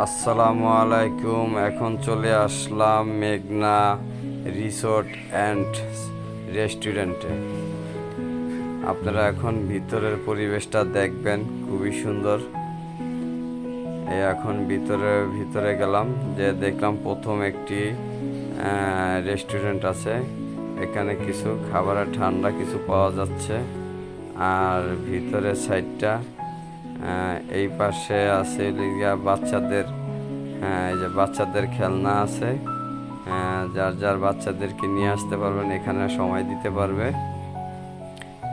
আসসালামু আলাইকুম, এখন চলে আসলাম মেঘনা রিসোর্ট অ্যান্ড রেস্টুরেন্টে। আপনারা এখন ভিতরের পরিবেশটা দেখবেন, খুবই সুন্দর। এখন ভিতরে ভিতরে গেলাম, যে দেখলাম প্রথম একটি রেস্টুরেন্ট আছে। এখানে কিছু খাবারের ঠান্ডা কিছু পাওয়া যাচ্ছে। আর ভিতরের সাইডটা এই পাশে আছে বাচ্চাদের এই যে বাচ্চাদের খেলনা আছে। যার যার বাচ্চাদেরকে নিয়ে আসতে পারবেন, এখানে সময় দিতে পারবে।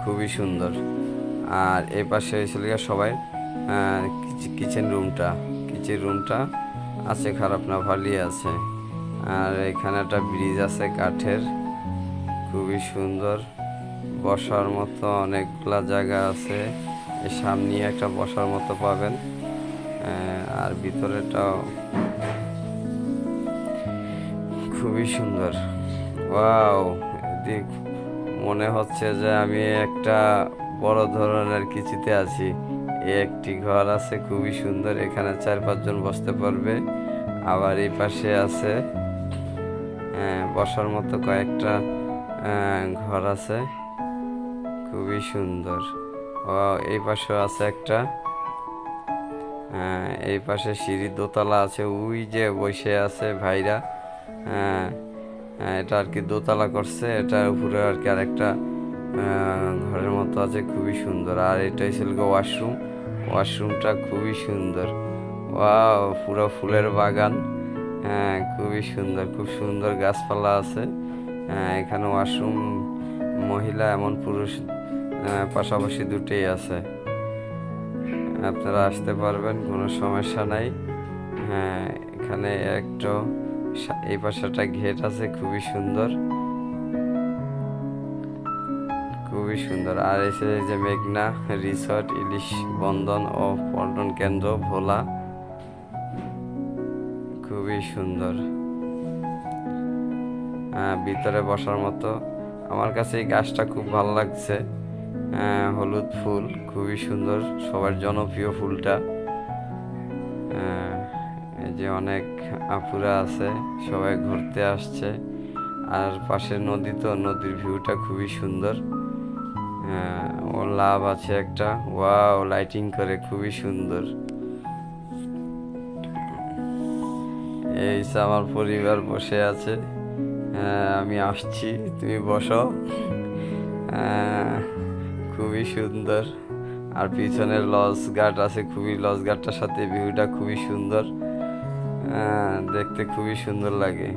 খুবই সুন্দর। আর এই পাশে ছিল গিয়া সবাই কিচেন রুমটা কিচেন রুমটা আছে, খারাপ না, ভালোই আছে। আর এখানে একটা ব্রিজ আছে কাঠের, খুবই সুন্দর। বসার মতো অনেকগুলা জায়গা আছে। সামনে একটা বসার মতো পাবেন। আর ভিতরেটাও খুবই সুন্দর। ওয়াও, এদিক মনে হচ্ছে যে আমি একটা বড় ধরনের কিছুতে আছি। একটি ঘর আছে, খুবই সুন্দর। এখানে চার পাঁচজন বসতে পারবে। আবার এই পাশে আছে বসার মতো কয়েকটা ঘর আছে। খুবই সুন্দর। এই পাশে আছে একটা। এই পাশে সিঁড়ি দোতলা আছে। ওই যে বসে আছে ভাইরা। হ্যাঁ হ্যাঁ, এটা আর কি দোতলা করছে। এটার উপরে আর কি আরেকটা ঘরের মতো আছে। খুবই সুন্দর। আর এটাই ছিল ওয়াশরুম। ওয়াশরুমটা খুবই সুন্দর। ওয়াও পুরো ফুলের বাগান। হ্যাঁ খুবই সুন্দর। খুব সুন্দর গাছপালা আছে। হ্যাঁ এখানে ওয়াশরুম মহিলা এমন পুরুষ পাশাপাশি দুটোই আছে। আপনারা আসতে পারবেন কোনো সমস্যা নাই। হ্যাঁ এখানে একটু এই পাশে একটা ঘেট আছে খুবই সুন্দর। খুবই সুন্দর। আর এসে যে মেঘনা রিসর্ট ইলিশ বন্ধন ও পর্যটন কেন্দ্র ভোলা। খুবই সুন্দর। হ্যাঁ ভিতরে বসার মতো। আমার কাছে এই গাছটা খুব ভালো লাগছে। হ্যাঁ, হলুদ ফুল খুবই সুন্দর সবার জনপ্রিয় ফুলটা। হ্যাঁ, এই যে অনেক আপুরা আছে সবাই ঘুরতে আসছে। আর পাশে নদী তো নদীর ভিউটা খুবই সুন্দর। হ্যাঁ, ও লাভ আছে একটা। ওয়াও লাইটিং করে খুবই সুন্দর। এই আমার পরিবার বসে আছে। হ্যাঁ, আমি আসছি তুমি বসো। হ্যাঁ, খুবই সুন্দর। আর পিছনের লজ গার্ড আছে, খুবই লজ গার্ডটার সাথে ভিউটা খুবই সুন্দর। দেখতে খুবই সুন্দর লাগে।